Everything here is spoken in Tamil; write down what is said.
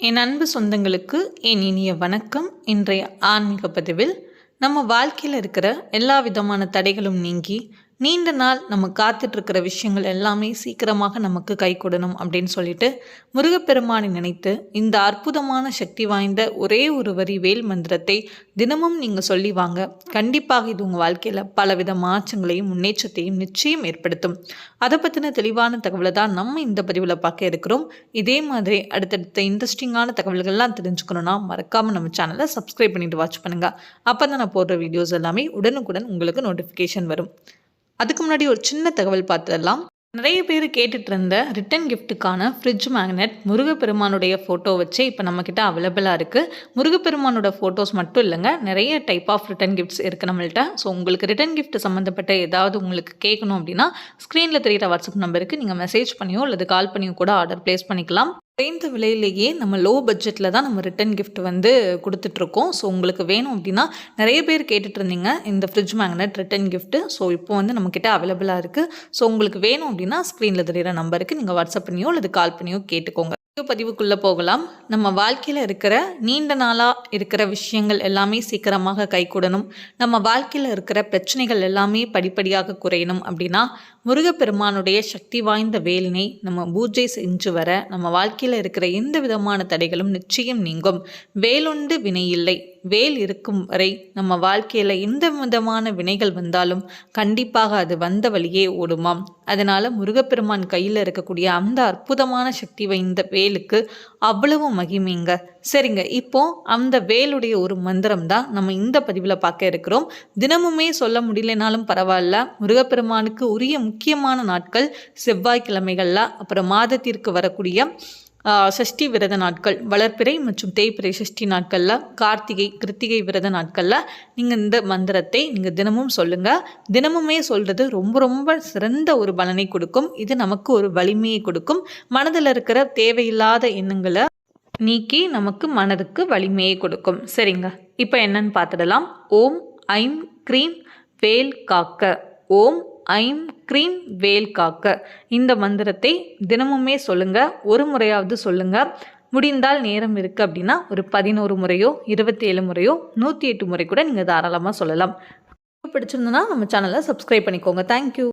என் அன்பு சொந்தங்களுக்கு என் இனிய வணக்கம். இன்றைய ஆன்மீக பதிவில் நம்ம வாழ்க்கையில் இருக்கிற எல்லா விதமான தடைகளும் நீங்கி நீண்ட நாள் நம்ம காத்துட்ருக்கிற விஷயங்கள் எல்லாமே சீக்கிரமாக நமக்கு கை கொடுணும் அப்படின்னு சொல்லிட்டு முருகப்பெருமானை நினைத்து இந்த அற்புதமான சக்தி வாய்ந்த ஒரே ஒரு வரி வேல் மந்திரத்தை தினமும் நீங்கள் சொல்லி வாங்க. கண்டிப்பாக இது உங்கள் வாழ்க்கையில் பலவித மாற்றங்களையும் முன்னேற்றத்தையும் நிச்சயம் ஏற்படுத்தும். அதை பற்றின தெளிவான தகவலை தான் நம்ம இந்த பதிவில் பார்க்க இருக்கிறோம். இதே மாதிரி அடுத்தடுத்த இன்ட்ரெஸ்டிங்கான தகவல்கள்லாம் தெரிஞ்சுக்கணுன்னா மறக்காமல் நம்ம சேனலை சப்ஸ்கிரைப் பண்ணிட்டு வாட்ச் பண்ணுங்கள் அப்போ தான் நான் போடுற வீடியோஸ் எல்லாமே உடனுக்குடன் உங்களுக்கு நோட்டிஃபிகேஷன் வரும். அதுக்கு முன்னாடி ஒரு சின்ன தகவல் பார்த்துடலாம். நிறைய பேர் கேட்டுட்டு இருந்த ரிட்டன் கிஃப்ட்டுக்கான ஃப்ரிட்ஜ் மேக்னெட் முருகப்பெருமானுடைய ஃபோட்டோ வச்சு இப்போ நம்மக்கிட்ட அவைலபிளாக இருக்குது முருகப்பெருமானோட ஃபோட்டோஸ் மட்டும் இல்லைங்க நிறைய டைப் ஆஃப் ரிட்டன் கிஃப்ட்ஸ் இருக்குது நம்மள்ட்ட. ஸோ உங்களுக்கு ரிட்டன் கிஃப்ட் சம்மந்தப்பட்ட ஏதாவது உங்களுக்கு கேட்கணும் அப்படின்னா ஸ்க்ரீனில் தெரிகிற வாட்ஸ்அப் நம்பருக்கு நீங்கள் மெசேஜ் பண்ணியோ அல்லது கால் பண்ணியோ கூட ஆர்டர் ப்ளேஸ் பண்ணிக்கலாம். குறைந்த விலையிலேயே நம்ம லோ பட்ஜெட்டில் தான் நம்ம ரிட்டன் கிஃப்ட் வந்து கொடுத்துட்ருக்கோம். ஸோ உங்களுக்கு வேணும் அப்படின்னா நிறைய பேர் கேட்டுட்டு இருந்தீங்க இந்த fridge magnet return gift so இப்போ வந்து நம்மக்கிட்ட அவைலபிளாக இருக்குது ஸோ உங்களுக்கு வேணும் அப்படின்னா ஸ்க்ரீனில் தெரியிற நம்பருக்கு நீங்கள் வாட்ஸ்அப் பண்ணியோ அல்லது கால் பண்ணியோ கேட்டுக்கோங்க. பதிவுக்குள்ளே போகலாம். நம்ம வாழ்க்கையில் இருக்கிற நீண்ட நாளாக இருக்கிற விஷயங்கள் எல்லாமே சீக்கிரமாக கைகூடணும் நம்ம வாழ்க்கையில் இருக்கிற பிரச்சனைகள் எல்லாமே படிப்படியாக குறையணும் அப்படின்னா முருகப்பெருமானுடைய சக்தி வாய்ந்த வேலினை நம்ம பூஜை செஞ்சு வர நம்ம வாழ்க்கையில் இருக்கிற எந்த விதமான தடைகளும் நிச்சயம் நீங்கும். வேலுண்டு வினை இல்லை. வேல் இருக்கும் வரை நம்ம வாழ்க்கையில் எந்த விதமான வினைகள் வந்தாலும் கண்டிப்பாக அது வந்த வழியே ஓடுமாம். அதனால் முருகப்பெருமான் கையில் இருக்கக்கூடிய அந்த அற்புதமான சக்தி வாய்ந்த வேலுக்கு அவ்வளவு மகிமைங்க. சரிங்க இப்போ அந்த வேலுடைய ஒரு மந்திரம் தான் நம்ம இந்த பதிவில் பார்க்க இருக்கிறோம். தினமுமே சொல்ல முடியலனாலும் பரவாயில்ல. முருகப்பெருமானுக்கு உரிய முக்கியமான நாட்கள் செவ்வாய்க்கிழமைகளில் அப்புறம் மாதத்திற்கு வரக்கூடிய சஷ்டி விரத நாட்கள் வளர்ப்பிறை மற்றும் தேய்பிறை சஷ்டி நாட்களில் கார்த்திகை கிருத்திகை விரத நாட்களில் நீங்கள் இந்த மந்திரத்தை நீங்கள் தினமும் சொல்லுங்கள் தினமுமே சொல்கிறது ரொம்ப ரொம்ப சிறந்த ஒரு பலனை கொடுக்கும். இது நமக்கு ஒரு வலிமையை கொடுக்கும். மனதில் இருக்கிற தேவையில்லாத எண்ணங்களை நீக்கி நமக்கு மனதுக்கு வலிமையை கொடுக்கும். சரிங்க. இப்போ என்னன்னு பார்த்துடலாம். ஓம் ஐம் க்ரீம் வேல் காக்க. ஓம் ஐம் க்ரீம் வேல் காக்க. இந்த மந்திரத்தை தினமுமே சொல்லுங்கள் ஒரு முறையாவது சொல்லுங்கள் முடிந்தால் நேரம் இருக்குது அப்படின்னா ஒரு பதினோரு முறையோ இருபத்தி ஏழு முறையோ நூற்றி எட்டு முறை கூட நீங்கள் தாராளமாக சொல்லலாம். பிடிச்சிருந்தனா நம்ம சேனலை சப்ஸ்கிரைப் பண்ணிக்கோங்க. தேங்க்யூ